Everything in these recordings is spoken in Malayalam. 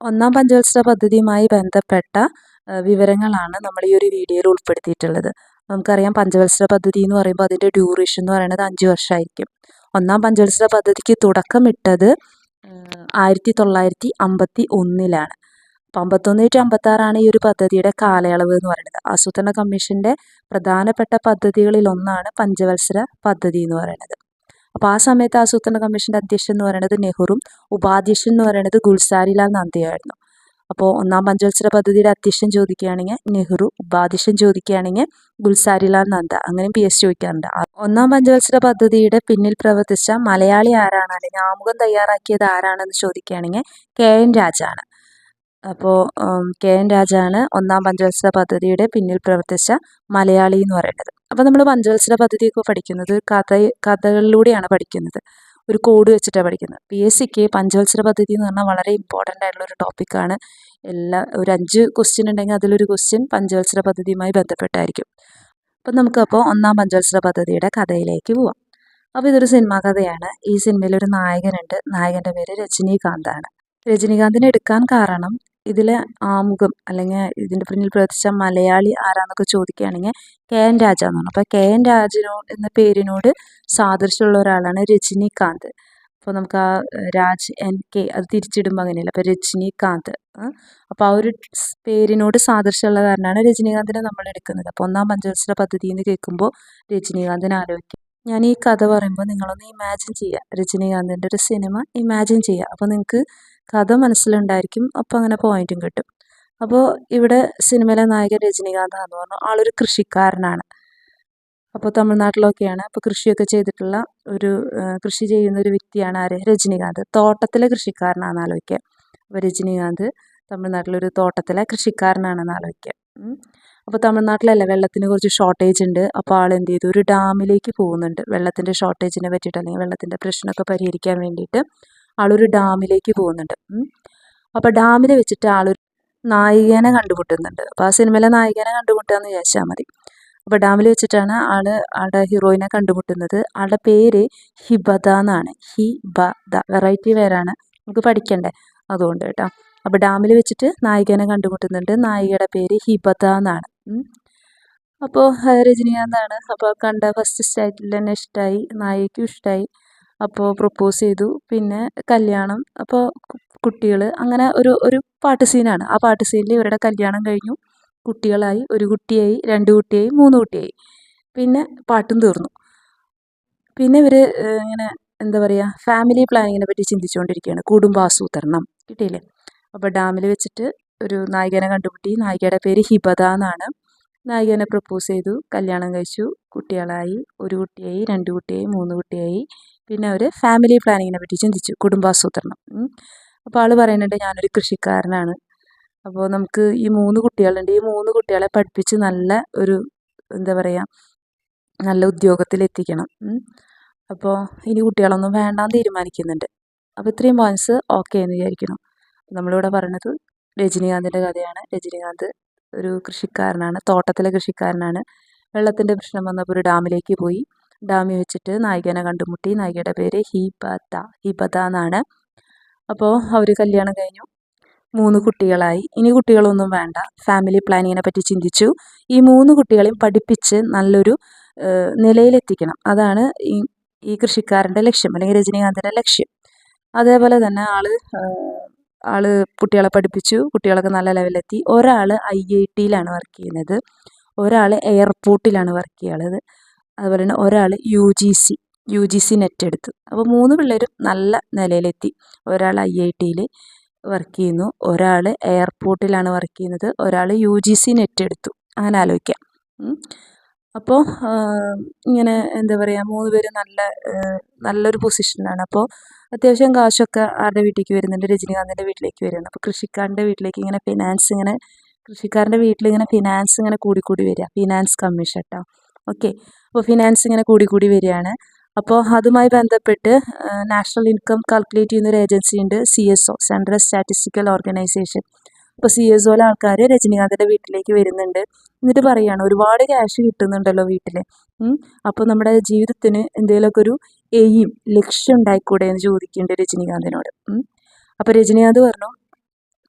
ഒന്നാം പഞ്ചവത്സര പദ്ധതിയുമായി ബന്ധപ്പെട്ട വിവരങ്ങളാണ് നമ്മൾ ഈ ഒരു വീഡിയോയിൽ ഉൾപ്പെടുത്തിയിട്ടുള്ളത്. നമുക്കറിയാം പഞ്ചവത്സര പദ്ധതി എന്ന് പറയുമ്പോൾ അതിന്റെ ഡ്യൂറേഷൻ എന്ന് പറയുന്നത് അഞ്ച് വർഷമായിരിക്കും. ഒന്നാം പഞ്ചവത്സര പദ്ധതിക്ക് തുടക്കമിട്ടത് ആയിരത്തി തൊള്ളായിരത്തി അമ്പത്തി ഒന്നിലാണ് അപ്പം അമ്പത്തൊന്ന് ടു അമ്പത്താറാണ് ഈ ഒരു പദ്ധതിയുടെ കാലയളവ് എന്ന് പറയുന്നത്. ആസൂത്രണ കമ്മീഷന്റെ പ്രധാനപ്പെട്ട പദ്ധതികളിലൊന്നാണ് പഞ്ചവത്സര പദ്ധതി എന്ന് പറയുന്നത്. അപ്പോൾ ആ സമയത്ത് ആസൂത്രണ കമ്മീഷന്റെ അധ്യക്ഷൻ എന്ന് പറയുന്നത് നെഹ്റും ഉപാധ്യക്ഷൻ എന്ന് പറയുന്നത് ഗുൽസാരിലാൽ നന്ദിയായിരുന്നു അപ്പോൾ ഒന്നാം പഞ്ചവത്സര പദ്ധതിയുടെ അധ്യക്ഷൻ ചോദിക്കുകയാണെങ്കിൽ നെഹ്റു ഉപാധ്യക്ഷൻ ചോദിക്കുകയാണെങ്കിൽ ഗുൽസാരിലാൽ നന്ദ അങ്ങനെയും പി എസ് ചോദിക്കാറുണ്ട്. ഒന്നാം പഞ്ചവത്സര പദ്ധതിയുടെ പിന്നിൽ പ്രവർത്തിച്ച മലയാളി ആരാണ് അല്ലെങ്കിൽ ആമുഖം തയ്യാറാക്കിയത് ആരാണെന്ന് ചോദിക്കുകയാണെങ്കിൽ കെ എൻ രാജാണ്. അപ്പോൾ കെ എൻ രാജാണ് ഒന്നാം പഞ്ചവത്സര പദ്ധതിയുടെ പിന്നിൽ പ്രവർത്തിച്ച മലയാളി എന്ന് പറയുന്നത്. അപ്പോൾ നമ്മൾ പഞ്ചവത്സര പദ്ധതിയൊക്കെ പഠിക്കുന്നത് കഥ കഥകളിലൂടെയാണ് പഠിക്കുന്നത്. ഒരു കോഡ് വെച്ചിട്ടാണ് പഠിക്കുന്നത്. പി എസ് സിക്ക് പഞ്ചവത്സര പദ്ധതി എന്ന് പറഞ്ഞാൽ വളരെ ഇമ്പോർട്ടന്റ് ആയിട്ടുള്ള ഒരു ടോപ്പിക്കാണ് എല്ലാ ഒരു അഞ്ച് ക്വസ്റ്റ്യൻ ഉണ്ടെങ്കിൽ അതിലൊരു ക്വസ്റ്റ്യൻ പഞ്ചവത്സര പദ്ധതിയുമായി ബന്ധപ്പെട്ടായിരിക്കും. അപ്പം നമുക്കപ്പോൾ ഒന്നാം പഞ്ചവത്സര പദ്ധതിയുടെ കഥയിലേക്ക് പോവാം. അപ്പോൾ ഇതൊരു സിനിമാ കഥയാണ്. ഈ സിനിമയിൽ ഒരു നായകനുണ്ട്. നായകന്റെ പേര് രജനീകാന്താണ്. രജനീകാന്തിനെ എടുക്കാൻ കാരണം ഇതിലെ ആമുഖം അല്ലെങ്കിൽ ഇതിന്റെ പിന്നിൽ പ്രവർത്തിച്ച മലയാളി ആരാന്നൊക്കെ ചോദിക്കുകയാണെങ്കിൽ കെ എൻ രാജ എന്നാണ് അപ്പോൾ കെ എൻ രാജനോ എന്ന പേരിനോട് സാദൃശ്യമുള്ള ഒരാളാണ് രജനീകാന്ത്. അപ്പോൾ നമുക്ക് ആ രാജ് എൻ കെ അത് തിരിച്ചിടുമ്പോൾ അങ്ങനെയല്ല? അപ്പോൾ രജനീകാന്ത് അപ്പോൾ ആ ഒരു പേരിനോട് സാദൃശ്യമുള്ള കാരണമാണ് രജനീകാന്തിനെ നമ്മൾ എടുക്കുന്നത്. അപ്പോൾ ഒന്നാം പഞ്ചവത്സര പദ്ധതി എന്ന് കേൾക്കുമ്പോൾ രജനീകാന്തിനെ ആലോചിക്കും. ഞാൻ ഈ കഥ പറയുമ്പോൾ നിങ്ങളൊന്ന് ഇമാജിൻ ചെയ്യുക രജനീകാന്തിന്റെ ഒരു സിനിമ ഇമാജിൻ ചെയ്യുക അപ്പോൾ നിങ്ങൾക്ക് കഥ മനസ്സിലുണ്ടായിരിക്കും. അപ്പോൾ അങ്ങനെ പോയിന്റും കിട്ടും. അപ്പോൾ ഇവിടെ സിനിമയിലെ നായകൻ രജനീകാന്താന്ന് പറഞ്ഞു ആളൊരു കൃഷിക്കാരനാണ്. അപ്പോൾ തമിഴ്നാട്ടിലൊക്കെയാണ് അപ്പോൾ കൃഷിയൊക്കെ ചെയ്തിട്ടുള്ള ഒരു കൃഷി ചെയ്യുന്ന ഒരു വ്യക്തിയാണ് ആര്? രജനീകാന്ത്. തോട്ടത്തിലെ കൃഷിക്കാരനാണെന്ന് ആലോചിക്കുക അപ്പോൾ രജനീകാന്ത് തമിഴ്നാട്ടിലൊരു തോട്ടത്തിലെ കൃഷിക്കാരനാണെന്ന് ആലോചിക്കുക അപ്പോൾ തമിഴ്നാട്ടിലല്ല വെള്ളത്തിന് കുറച്ച് ഷോർട്ടേജ് ഉണ്ട്. അപ്പോൾ ആൾ എന്ത് ചെയ്തു? ഒരു ഡാമിലേക്ക് പോകുന്നുണ്ട്. വെള്ളത്തിന്റെ ഷോർട്ടേജിനെ പറ്റിയിട്ട് അല്ലെങ്കിൽ വെള്ളത്തിന്റെ പ്രശ്നമൊക്കെ പരിഹരിക്കാൻ വേണ്ടിയിട്ട് ആളൊരു ഡാമിലേക്ക് പോകുന്നുണ്ട്. അപ്പോൾ ഡാമിൽ വെച്ചിട്ട് ആളൊരു നായികനെ കണ്ടുമുട്ടുന്നുണ്ട്. അപ്പോൾ ആ സിനിമയിലെ നായികനെ കണ്ടുമുട്ടുക എന്ന് വിചാരിച്ചാൽ മതി. അപ്പോൾ ഡാമിൽ വെച്ചിട്ടാണ് ആൾ ആളുടെ ഹീറോയിനെ കണ്ടുമുട്ടുന്നത്. ആളുടെ പേര് ഹിബദ എന്നാണ്. ഹി ഹിബദ. വെറൈറ്റി പേരാണ്. നമുക്ക് പഠിക്കണ്ടേ? അതുകൊണ്ട് കേട്ടോ. അപ്പോൾ ഡാമിൽ വെച്ചിട്ട് നായികനെ കണ്ടുമുട്ടുന്നുണ്ട്. നായികയുടെ പേര് ഹിബദ എന്നാണ്. അപ്പോൾ രജനീകാന്താണ് അപ്പോൾ കണ്ട ഫസ്റ്റ് സ്റ്റാറ്റിൽ തന്നെ ഇഷ്ടമായി നായികയ്ക്കും ഇഷ്ടമായി അപ്പോൾ പ്രപ്പോസ് ചെയ്തു. പിന്നെ കല്യാണം. അപ്പോൾ കുട്ടികൾ അങ്ങനെ ഒരു ഒരു പാട്ട് സീനാണ് ആ പാട്ട് സീനിൽ ഇവരുടെ കല്യാണം കഴിഞ്ഞു. കുട്ടികളായി. ഒരു കുട്ടിയായി രണ്ട് കുട്ടിയായി മൂന്ന് കുട്ടിയായി. പിന്നെ പാട്ടും തീർന്നു. പിന്നെ ഇവർ ഇങ്ങനെ എന്താ പറയുക ഫാമിലി പ്ലാനിങ്ങിനെ പറ്റി ചിന്തിച്ചുകൊണ്ടിരിക്കുകയാണ് കുടുംബാസൂത്രണം കിട്ടിയില്ലേ? അപ്പോൾ ഡാമിൽ വെച്ചിട്ട് ഒരു നായികനെ കണ്ടുപിട്ടി നായികയുടെ പേര് ഹിബത എന്നാണ്. നായികനെ പ്രപ്പോസ് ചെയ്തു. കല്യാണം കഴിച്ചു. കുട്ടികളായി. ഒരു കുട്ടിയായി രണ്ട് കുട്ടിയായി മൂന്ന് കുട്ടിയായി. പിന്നെ അവർ ഫാമിലി പ്ലാനിങ്ങിനെ പറ്റി ചിന്തിച്ചു കുടുംബാസൂത്രണം. അപ്പോൾ ആൾ പറയുന്നുണ്ട് ഞാനൊരു കൃഷിക്കാരനാണ്. അപ്പോൾ നമുക്ക് ഈ മൂന്ന് കുട്ടികളുണ്ട്. ഈ മൂന്ന് കുട്ടികളെ പഠിപ്പിച്ച് നല്ല ഒരു എന്താ പറയുക നല്ല ഉദ്യോഗത്തിൽ എത്തിക്കണം. അപ്പോൾ ഇനി കുട്ടികളൊന്നും വേണ്ടാന്ന് തീരുമാനിക്കുന്നുണ്ട്. അപ്പോൾ ഇത്രയും പോയിന്റ്സ് ഓക്കെ എന്ന് വിചാരിക്കണം നമ്മളിവിടെ പറയുന്നത് രജനീകാന്തിന്റെ കഥയാണ്. രജനീകാന്ത് ഒരു കൃഷിക്കാരനാണ് തോട്ടത്തിലെ കൃഷിക്കാരനാണ്. വെള്ളത്തിന്റെ പ്രശ്നം വന്നപ്പോൾ ഒരു ഡാമിലേക്ക് പോയി. ഡാമിൽ വെച്ചിട്ട് നായികനെ കണ്ടുമുട്ടി. നായികയുടെ പേര് ഹിബത ഹിബത എന്നാണ്. അപ്പോൾ അവർ കല്യാണം കഴിഞ്ഞു. മൂന്ന് കുട്ടികളായി. ഇനി കുട്ടികളൊന്നും വേണ്ട. ഫാമിലി പ്ലാനിങ്ങിനെ പറ്റി ചിന്തിച്ചു. ഈ മൂന്ന് കുട്ടികളെയും പഠിപ്പിച്ച് നല്ലൊരു നിലയിലെത്തിക്കണം. അതാണ് ഈ ഈ കൃഷിക്കാരന്റെ ലക്ഷ്യം അല്ലെങ്കിൽ രജനീകാന്തിന്റെ ലക്ഷ്യം. അതേപോലെ തന്നെ ആൾ ആൾ കുട്ടികളെ പഠിപ്പിച്ചു. കുട്ടികളൊക്കെ നല്ല ലെവലിലെത്തി. ഒരാൾ ഐ ഐ ടിയിലാണ് വർക്ക് ചെയ്യുന്നത്. ഒരാൾ എയർപോർട്ടിലാണ് വർക്ക് ചെയ്യുന്നത്. അതുപോലെ തന്നെ ഒരാൾ U G C U G C net എടുത്തു. അപ്പോൾ മൂന്ന് പിള്ളേരും നല്ല നിലയിലെത്തി. ഒരാൾ ഐ ഐ ടിയിൽ വർക്ക് ചെയ്യുന്നു. ഒരാൾ എയർപോർട്ടിലാണ് വർക്ക് ചെയ്യുന്നത്. ഒരാൾ യു ജി സി നെറ്റ് എടുത്തു. അങ്ങനെ ആലോചിക്കാം. അപ്പോൾ ഇങ്ങനെ എന്താ പറയുക മൂന്ന് പേര് നല്ല നല്ലൊരു പൊസിഷനിലാണ് അപ്പോൾ അത്യാവശ്യം കാശൊക്കെ ആരുടെ വീട്ടിലേക്ക് വരുന്നുണ്ട്? രജനീകാന്തിന്റെ വീട്ടിലേക്ക് വരുന്നുണ്ട്. അപ്പോൾ കൃഷിക്കാരന്റെ വീട്ടിലേക്ക് ഇങ്ങനെ ഫിനാൻസ് ഇങ്ങനെ കൃഷിക്കാരന്റെ വീട്ടിൽ ഇങ്ങനെ ഫിനാൻസ് ഇങ്ങനെ കൂടി വരിക. ഫിനാൻസ് കമ്മീഷൻ കേട്ടോ ഓക്കെ. അപ്പോൾ ഫിനാൻസ് ഇങ്ങനെ കൂടി കൂടി വരികയാണ്. അപ്പോൾ അതുമായി ബന്ധപ്പെട്ട് നാഷണൽ ഇൻകം കാൽക്കുലേറ്റ് ചെയ്യുന്ന ഒരു ഏജൻസി ഉണ്ട് C S O central statistical organisation അപ്പോൾ സി എസ് ഒയിലെ ആൾക്കാർ രജനീകാന്തിന്റെ വീട്ടിലേക്ക് വരുന്നുണ്ട്. എന്നിട്ട് പറയുകയാണ് ഒരുപാട് ക്യാഷ് കിട്ടുന്നുണ്ടല്ലോ വീട്ടിൽ അപ്പോൾ നമ്മുടെ ജീവിതത്തിന് എന്തെങ്കിലുമൊക്കെ ഒരു എയിം ലക്ഷ്യം ഉണ്ടായിക്കൂടെ എന്ന് ചോദിക്കുന്നുണ്ട് രജനീകാന്തിനോട്. അപ്പോൾ രജനീകാന്ത് പറഞ്ഞു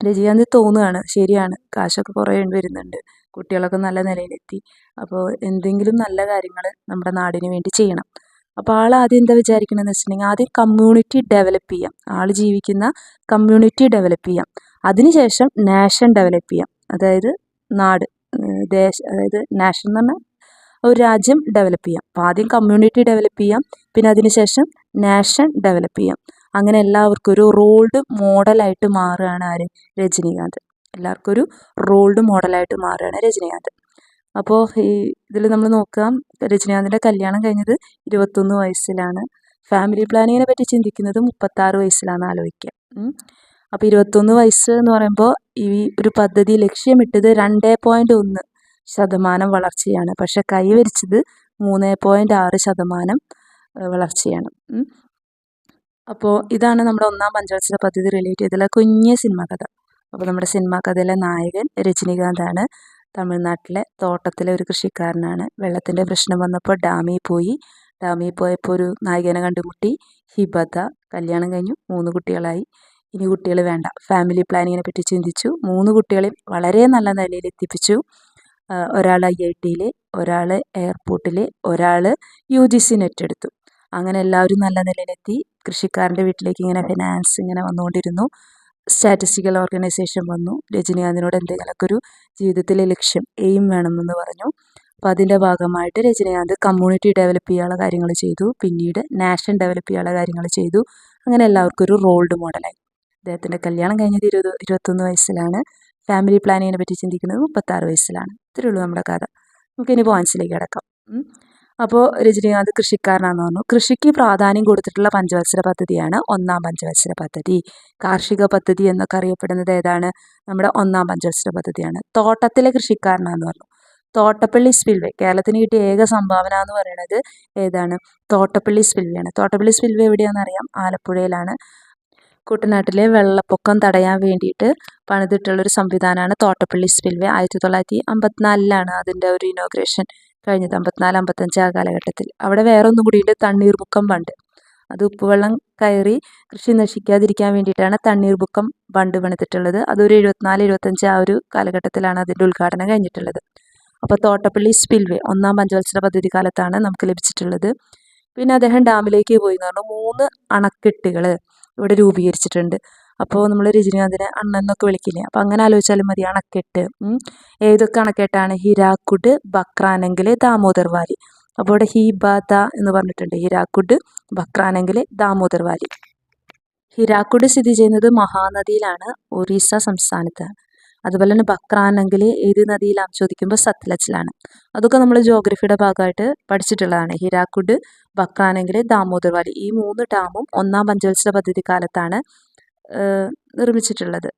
രജനീകാന്ത് തോന്നുകയാണ് ശരിയാണ് കാശൊക്കെ കുറേ വരുന്നുണ്ട്. കുട്ടികളൊക്കെ നല്ല നിലയിലെത്തി. അപ്പോൾ എന്തെങ്കിലും നല്ല കാര്യങ്ങൾ നമ്മുടെ നാടിന് വേണ്ടി ചെയ്യണം. അപ്പോൾ ആൾ ആദ്യം എന്താ വിചാരിക്കണമെന്ന് വെച്ചിട്ടുണ്ടെങ്കിൽ ആദ്യം കമ്മ്യൂണിറ്റി ഡെവലപ്പ് ചെയ്യാം. ആൾ ജീവിക്കുന്ന കമ്മ്യൂണിറ്റി ഡെവലപ്പ് ചെയ്യാം. അതിനുശേഷം നാഷൻ ഡെവലപ്പ് ചെയ്യാം. അതായത് നാട് ദേശ അതായത് നാഷൻ എന്ന് പറഞ്ഞാൽ ഒരു രാജ്യം ഡെവലപ്പ് ചെയ്യാം. അപ്പോൾ ആദ്യം കമ്മ്യൂണിറ്റി ഡെവലപ്പ് ചെയ്യാം. പിന്നെ അതിനുശേഷം നാഷൻ ഡെവലപ്പ് ചെയ്യാം. അങ്ങനെ എല്ലാവർക്കും ഒരു റോൾഡ് മോഡലായിട്ട് മാറുകയാണ് ആര്? രജനീകാന്ത്. എല്ലാവർക്കും ഒരു റോൾഡ് മോഡലായിട്ട് മാറുകയാണ് രജനീകാന്ത്. അപ്പോൾ ഈ ഇതിൽ നമ്മൾ നോക്കാം രജനീകാന്തിന്റെ കല്യാണം കഴിഞ്ഞത് ഇരുപത്തൊന്ന് വയസ്സിലാണ്. ഫാമിലി പ്ലാനിങ്ങിനെ പറ്റി ചിന്തിക്കുന്നത് മുപ്പത്താറ് വയസ്സിലാണ് ആലോചിക്കുക അപ്പോൾ ഇരുപത്തൊന്ന് വയസ്സ് എന്ന് പറയുമ്പോൾ ഈ ഒരു പദ്ധതി ലക്ഷ്യമിട്ടത് രണ്ട് പോയിന്റ് ഒന്ന് ശതമാനം വളർച്ചയാണ്. പക്ഷെ കൈവരിച്ചത് മൂന്ന് പോയിന്റ് ആറ് ശതമാനം വളർച്ചയാണ്. അപ്പോൾ ഇതാണ് നമ്മുടെ ഒന്നാം പഞ്ചവത്സര പദ്ധതി റിലേറ്റ് ചെയ്തുള്ള കുഞ്ഞ് സിനിമ കഥ. അപ്പോൾ നമ്മുടെ സിനിമാ കഥയിലെ നായകൻ രജനികാന്താണ്. തമിഴ്നാട്ടിലെ തോട്ടത്തിലെ ഒരു കൃഷിക്കാരനാണ്. വെള്ളത്തിന്റെ പ്രശ്നം വന്നപ്പോൾ ഡാമിൽ പോയി. ഡാമിൽ പോയപ്പോൾ ഒരു നായികനെ കണ്ടുമുട്ടി. ഹിബത കല്യാണം കഴിഞ്ഞു. മൂന്ന് കുട്ടികളായി. ഇനി കുട്ടികൾ വേണ്ട. ഫാമിലി പ്ലാനിങ്ങിനെ പറ്റി ചിന്തിച്ചു. മൂന്ന് കുട്ടികളെയും വളരെ നല്ല നിലയിൽ എത്തിപ്പിച്ചു. ഒരാൾ ഐ ഐ ടിയിൽ ഒരാൾ എയർപോർട്ടിൽ ഒരാൾ യു ജി സി നെറ്റ് എടുത്തു അങ്ങനെ എല്ലാവരും നല്ല നിലയിലെത്തി. കൃഷിക്കാരന്റെ വീട്ടിലേക്ക് ഇങ്ങനെ ഫിനാൻസ് ഇങ്ങനെ വന്നുകൊണ്ടിരുന്നു. സ്റ്റാറ്റിസ്റ്റിക്കൽ ഓർഗനൈസേഷൻ വന്നു. രജനീകാന്തിനോട് എന്തെങ്കിലുമൊക്കെ ഒരു ജീവിതത്തിലെ ലക്ഷ്യം എയിം വേണമെന്ന് പറഞ്ഞു. അപ്പോൾ അതിന്റെ ഭാഗമായിട്ട് രജനീകാന്ത് കമ്മ്യൂണിറ്റി ഡെവലപ്പ് ചെയ്യാനുള്ള കാര്യങ്ങൾ ചെയ്തു. പിന്നീട് നാഷൻ ഡെവലപ്പ് ചെയ്യാനുള്ള കാര്യങ്ങൾ ചെയ്തു. അങ്ങനെ എല്ലാവർക്കും ഒരു റോൾഡ് മോഡലായി അദ്ദേഹത്തിന്റെ കല്യാണം കഴിഞ്ഞത് ഇരുപത് ഇരുപത്തൊന്ന് വയസ്സിലാണ്. ഫാമിലി പ്ലാനിങ്ങിനെ പറ്റി ചിന്തിക്കുന്നത് മുപ്പത്താറ് വയസ്സിലാണ്. ഇത്രയേ ഉള്ളൂ നമ്മുടെ കഥ. നമുക്കിനി പോയിൻസിലേക്ക് കിടക്കാം. അപ്പോൾ രജനീകാന്ത് കൃഷിക്കാരനാണെന്ന് പറഞ്ഞു. കൃഷിക്ക് പ്രാധാന്യം കൊടുത്തിട്ടുള്ള പഞ്ചവത്സര പദ്ധതിയാണ് ഒന്നാം പഞ്ചവത്സര പദ്ധതി. കാർഷിക പദ്ധതി എന്നൊക്കെ അറിയപ്പെടുന്നത് ഏതാണ്? നമ്മുടെ ഒന്നാം പഞ്ചവത്സര പദ്ധതിയാണ്. തോട്ടത്തിലെ കൃഷിക്കാരനാണെന്ന് പറഞ്ഞു. തോട്ടപ്പള്ളി സ്പിൽവേ കേരളത്തിന് കിട്ടിയ ഏക സംഭാവന എന്ന് പറയുന്നത് ഏതാണ്? തോട്ടപ്പള്ളി സ്പിൽവേയാണ് തോട്ടപ്പള്ളി സ്പിൽവേ എവിടെയാണെന്ന് അറിയാം? ആലപ്പുഴയിലാണ്. കുട്ടനാട്ടിലെ വെള്ളപ്പൊക്കം തടയാൻ വേണ്ടിയിട്ട് പണിതിട്ടുള്ളൊരു സംവിധാനമാണ് തോട്ടപ്പള്ളി സ്പിൽവേ ആയിരത്തി തൊള്ളായിരത്തി അമ്പത്തിനാലിലാണ് അതിന്റെ ഒരു ഇനോഗ്രേഷൻ കഴിഞ്ഞത് അമ്പത്തിനാല് അമ്പത്തഞ്ച് ആ കാലഘട്ടത്തിൽ. അവിടെ വേറെ ഒന്നും കൂടിയുണ്ട് തണ്ണീർമുക്കം ബണ്ട് അത് ഉപ്പുവെള്ളം കയറി കൃഷി നശിക്കാതിരിക്കാൻ വേണ്ടിയിട്ടാണ് തണ്ണീർമുക്കം ബണ്ട് പണിതിട്ടുള്ളത്. അതൊരു എഴുപത്തിനാല് എഴുപത്തഞ്ച് ആ ഒരു കാലഘട്ടത്തിലാണ് അതിന്റെ ഉദ്ഘാടനം കഴിഞ്ഞിട്ടുള്ളത്. അപ്പോൾ തോട്ടപ്പള്ളി സ്പിൽവേ ഒന്നാം പഞ്ചവത്സര പദ്ധതി കാലത്താണ് നമുക്ക് ലഭിച്ചിട്ടുള്ളത്. പിന്നെ അദ്ദേഹം ഡാമിലേക്ക് പോയി എന്ന് പറഞ്ഞു. മൂന്ന് അണക്കെട്ടുകൾ ഇവിടെ രൂപീകരിച്ചിട്ടുണ്ട്. അപ്പോൾ നമ്മൾ രജനീകാന്തിനെ അണ്ണൻ എന്നൊക്കെ വിളിക്കില്ലേ? അപ്പോൾ അങ്ങനെ ആലോചിച്ചാലും മതി അണക്കെട്ട്. ഏതൊക്കെ അണക്കെട്ടാണ്? ഹിരാക്കുഡ് ബക്രാനെങ്കിൽ ദാമോദർ വാലി അപ്പോൾ ഇവിടെ ഹീബാദ എന്ന് പറഞ്ഞിട്ടുണ്ട്. ഹിരാക്കുഡ് ബക്രാനെങ്കിൽ ദാമോദർ വാലി ഹിരാക്കുഡ് സ്ഥിതി ചെയ്യുന്നത് മഹാനദിയിലാണ് ഒറീസ സംസ്ഥാനത്താണ് അതുപോലെ തന്നെ ബക്രാനെങ്കിൽ ഏത് നദിയിലാണെന്ന് ചോദിക്കുമ്പോൾ സത്ലജിലാണ് അതൊക്കെ നമ്മൾ ജോഗ്രഫിയുടെ ഭാഗമായിട്ട് പഠിച്ചിട്ടുള്ളതാണ്. ഹിരാക്കുഡ് ബക്രാനെങ്കിൽ ദാമോദർ വാലി ഈ മൂന്ന് ഡാമും ഒന്നാം പഞ്ചവത്സര പദ്ധതി കാലത്താണ് നിർമ്മിച്ചിട്ടുള്ളത്.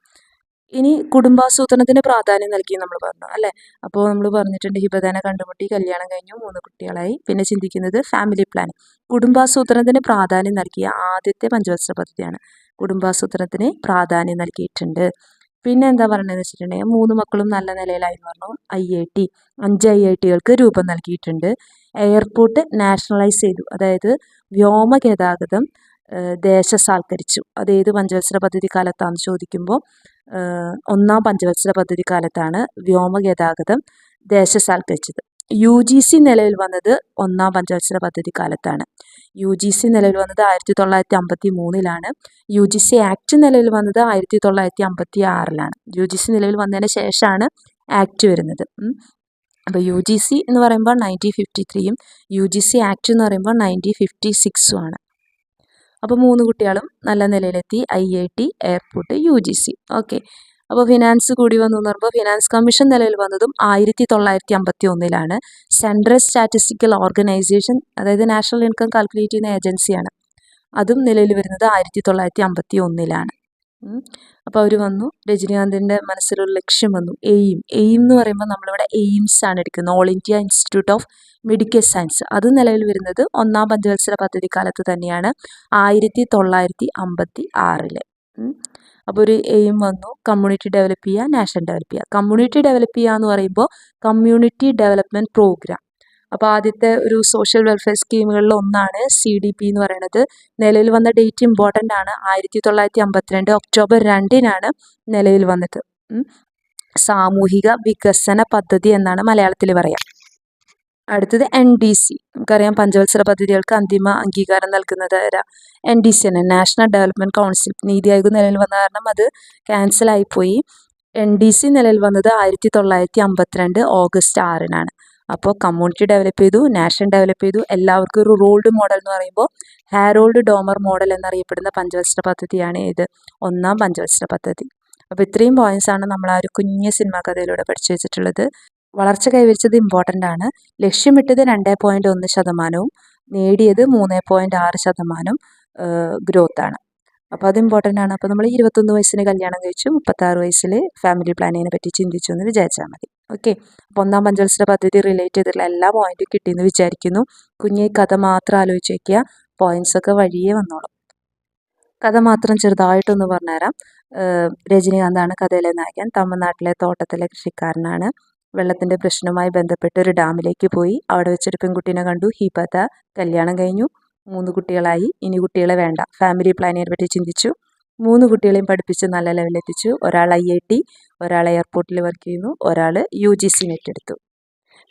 ഇനി കുടുംബാസൂത്രണത്തിന് പ്രാധാന്യം നൽകി നമ്മൾ പറഞ്ഞു അല്ലേ? അപ്പോൾ നമ്മൾ പറഞ്ഞിട്ടുണ്ട് ഹിബദാന കണ്ടുമുട്ടി കല്യാണം കഴിഞ്ഞു മൂന്ന് കുട്ടികളായി. പിന്നെ ചിന്തിക്കുന്നത് ഫാമിലി പ്ലാൻ കുടുംബാസൂത്രണത്തിന് പ്രാധാന്യം നൽകിയ ആദ്യത്തെ പഞ്ചവത്സര പദ്ധതിയാണ്. കുടുംബാസൂത്രണത്തിന് പ്രാധാന്യം നൽകിയിട്ടുണ്ട്. പിന്നെ എന്താ പറയണതെന്ന് വെച്ചിട്ടുണ്ടെങ്കിൽ മൂന്ന് മക്കളും നല്ല നിലയിലായി എന്ന് പറഞ്ഞു ഐ ഐ ടി. അഞ്ച് ഐ ഐ ടികൾക്ക് രൂപം നൽകിയിട്ടുണ്ട്. എയർപോർട്ട് നാഷണലൈസ് ചെയ്തു. അതായത് വ്യോമ ഗതാഗതം ദേശസാൽക്കരിച്ചു. അത് ഏത് പഞ്ചവത്സര പദ്ധതി കാലത്താണെന്ന് ചോദിക്കുമ്പോൾ ഒന്നാം പഞ്ചവത്സര പദ്ധതി കാലത്താണ് വ്യോമ ഗതാഗതം ദേശസാൽക്കരിച്ചത്. യു ജി സി നിലവിൽ വന്നത് ഒന്നാം പഞ്ചവത്സര പദ്ധതി കാലത്താണ്. യു ജി സി നിലവിൽ വന്നത് ആയിരത്തി തൊള്ളായിരത്തി അമ്പത്തി മൂന്നിലാണ് യു ജി സി ആക്ട് നിലവിൽ വന്നത് ആയിരത്തി തൊള്ളായിരത്തി അമ്പത്തി ആറിലാണ് യു ജി സി നിലവിൽ വന്നതിന് ശേഷമാണ് ആക്ട് വരുന്നത്. അപ്പോൾ യു ജി സി എന്ന് പറയുമ്പോൾ നയന്റീൻ ഫിഫ്റ്റി ത്രീയും യു ജി സി ആക്ട് എന്ന് പറയുമ്പോൾ നയന്റീൻ ഫിഫ്റ്റി സിക്സും ആണ്. അപ്പോൾ മൂന്ന് കുട്ടികളും നല്ല നിലയിലെത്തി I I T airport U G C okay അപ്പോൾ ഫിനാൻസ് കൂടി വന്നു എന്ന് പറയുമ്പോൾ ഫിനാൻസ് കമ്മീഷൻ നിലയിൽ വന്നതും ആയിരത്തി തൊള്ളായിരത്തി അമ്പത്തി ഒന്നിലാണ് സെൻട്രൽ സ്റ്റാറ്റിസ്റ്റിക്കൽ ഓർഗനൈസേഷൻ അതായത് നാഷണൽ ഇൻകം കാൽക്കുലേറ്റ് ചെയ്യുന്ന ഏജൻസിയാണ് അതും നിലയിൽ വരുന്നത് ആയിരത്തി തൊള്ളായിരത്തി അമ്പത്തി ഒന്നിലാണ് അപ്പോൾ അവർ വന്നു. രജനീകാന്തിന്റെ മനസ്സിലൊരു ലക്ഷ്യം വന്നു. എയിം. എയിം എന്ന് പറയുമ്പോൾ നമ്മളിവിടെ എയിംസ് ആണ് എടുക്കുന്നത്. All India institute of medical science. അത് നിലവിൽ വരുന്നത് ഒന്നാം പഞ്ചവത്സര പദ്ധതി കാലത്ത് തന്നെയാണ്. ആയിരത്തി തൊള്ളായിരത്തി അമ്പത്തി ആറിൽ അപ്പോൾ ഒരു എയിം വന്നു. കമ്മ്യൂണിറ്റി ഡെവലപ്പ് ചെയ്യുക നാഷണൽ ഡെവലപ്പ് ചെയ്യുക കമ്മ്യൂണിറ്റി ഡെവലപ്പ് ചെയ്യുക എന്ന് പറയുമ്പോൾ കമ്മ്യൂണിറ്റി ഡെവലപ്മെന്റ് പ്രോഗ്രാം. അപ്പോൾ ആദ്യത്തെ ഒരു സോഷ്യൽ വെൽഫെയർ സ്കീമുകളിൽ ഒന്നാണ് സി ഡി പി എന്ന് പറയുന്നത്. നിലവിൽ വന്ന ഡേറ്റ് ഇമ്പോർട്ടന്റ് ആണ്. ആയിരത്തി തൊള്ളായിരത്തി അമ്പത്തിരണ്ട് ഒക്ടോബർ രണ്ടിനാണ് നിലവിൽ വന്നത്. സാമൂഹിക വികസന പദ്ധതി എന്നാണ് മലയാളത്തിൽ പറയാം. അടുത്തത് എൻ ഡി സി നമുക്കറിയാം പഞ്ചവത്സര പദ്ധതികൾക്ക് അന്തിമ അംഗീകാരം നൽകുന്നത് എൻ ഡി സി ആണ് national development council NITI Aayog നിലവിൽ വന്ന കാരണം അത് ക്യാൻസലായിപ്പോയി എൻ ഡി സി നിലവിൽ വന്നത് ആയിരത്തി തൊള്ളായിരത്തി അമ്പത്തിരണ്ട് ഓഗസ്റ്റ് ആറിനാണ്. അപ്പോൾ കമ്മ്യൂണിറ്റി ഡെവലപ്പ് ചെയ്തു നാഷൻ ഡെവലപ്പ് ചെയ്തു. എല്ലാവർക്കും ഒരു റോൾഡ് മോഡൽ എന്ന് പറയുമ്പോൾ ഹാരോൾഡ് ഡോമർ മോഡൽ എന്നറിയപ്പെടുന്ന പഞ്ചവത്സര പദ്ധതിയാണ് ഇത്. ഒന്നാം പഞ്ചവത്സര പദ്ധതി. അപ്പോൾ ഇത്രയും പോയിന്റ്സ് ആണ് നമ്മൾ ആ ഒരു കുഞ്ഞ് സിനിമാ കഥയിലൂടെ പഠിച്ചു വെച്ചിട്ടുള്ളത്. വളർച്ച കൈവരിച്ചത് ഇമ്പോർട്ടന്റ് ആണ്. ലക്ഷ്യമിട്ടത് രണ്ട് പോയിന്റ് ഒന്ന് ശതമാനവും നേടിയത് മൂന്ന് പോയിന്റ് ആറ് ശതമാനം ഗ്രോത്ത് ആണ്. അപ്പോൾ അത് ഇമ്പോർട്ടന്റ് ആണ്. അപ്പോൾ നമ്മൾ ഇരുപത്തൊന്ന് വയസ്സിന് കല്യാണം കഴിച്ചു മുപ്പത്താറ് വയസ്സിൽ ഫാമിലി പ്ലാനിങ്ങിനെ പറ്റി ചിന്തിച്ചു എന്ന് വിചാരിച്ചാൽ മതി. ഓക്കെ. അപ്പോൾ ഒന്നാം പഞ്ചവത്സര പദ്ധതി റിലേറ്റ് ചെയ്തിട്ടുള്ള എല്ലാ പോയിന്റും കിട്ടിയെന്ന് വിചാരിക്കുന്നു. കുഞ്ഞി കഥ മാത്രം ആലോചിച്ച് വയ്ക്കുക പോയിന്റ്സ് ഒക്കെ വഴിയേ വന്നോളും. കഥ മാത്രം ചെറുതായിട്ടൊന്ന് പറഞ്ഞുതരാം. രജനീകാന്താണ് കഥയിലെ നായകൻ. തമിഴ്നാട്ടിലെ തോട്ടത്തിലെ കൃഷിക്കാരനാണ്. വെള്ളത്തിന്റെ പ്രശ്നവുമായി ബന്ധപ്പെട്ട് ഒരു ഡാമിലേക്ക് പോയി. അവിടെ വെച്ചൊരു പെൺകുട്ടീനെ കണ്ടു. ഹിബത കല്യാണം കഴിഞ്ഞു. മൂന്ന് കുട്ടികളായി. ഇനി കുട്ടികളെ വേണ്ട. ഫാമിലി പ്ലാനിനെ പറ്റി ചിന്തിച്ചു. മൂന്ന് കുട്ടികളെയും പഠിപ്പിച്ച് നല്ല ലെവലെത്തിച്ചു ഒരാൾ ഐ ഐ ടി ഒരാൾ എയർപോർട്ടിൽ വർക്ക് ചെയ്യുന്നു ഒരാൾ യു ജി സി നെറ്റ് എടുത്തു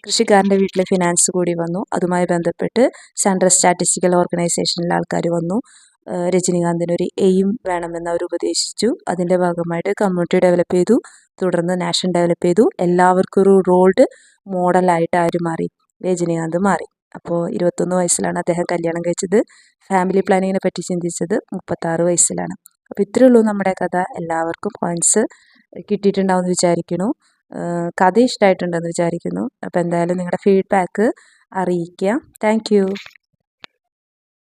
കൃഷിക്കാരന്റെ വീട്ടിലെ ഫിനാൻസ് കൂടി വന്നു. അതുമായി ബന്ധപ്പെട്ട് സെൻട്രൽ സ്റ്റാറ്റിസ്റ്റിക്കൽ ഓർഗനൈസേഷനിലെ ആൾക്കാർ വന്നു. രജനീകാന്തിനൊരു രജനീകാന്തിന് എയിം വേണമെന്ന് അവർ ഉപദേശിച്ചു. അതിന്റെ ഭാഗമായിട്ട് കമ്മ്യൂണിറ്റി ഡെവലപ്പ് ചെയ്തു തുടർന്ന് നാഷൻ ഡെവലപ്പ് ചെയ്തു. എല്ലാവർക്കും ഒരു റോൾഡ് മോഡലായിട്ട് ആര് മാറി? രജനീകാന്ത് മാറി. അപ്പോൾ ഇരുപത്തൊന്ന് വയസ്സിലാണ് അദ്ദേഹം കല്യാണം കഴിച്ചത്. ഫാമിലി പ്ലാനിങ്ങിനെ പറ്റി ചിന്തിച്ചത് മുപ്പത്താറ് വയസ്സിലാണ്. അപ്പോൾ ഇത്രയേ ഉള്ളൂ നമ്മുടെ കഥ. എല്ലാവർക്കും പോയിന്റ്സ് കിട്ടിയിട്ടുണ്ടാവും എന്ന് വിചാരിക്കുന്നു കഥ ഇഷ്ടമായിട്ടുണ്ടെന്ന് വിചാരിക്കുന്നു. അപ്പോൾ എന്തായാലും നിങ്ങളുടെ ഫീഡ്ബാക്ക് അറിയിക്കുക താങ്ക്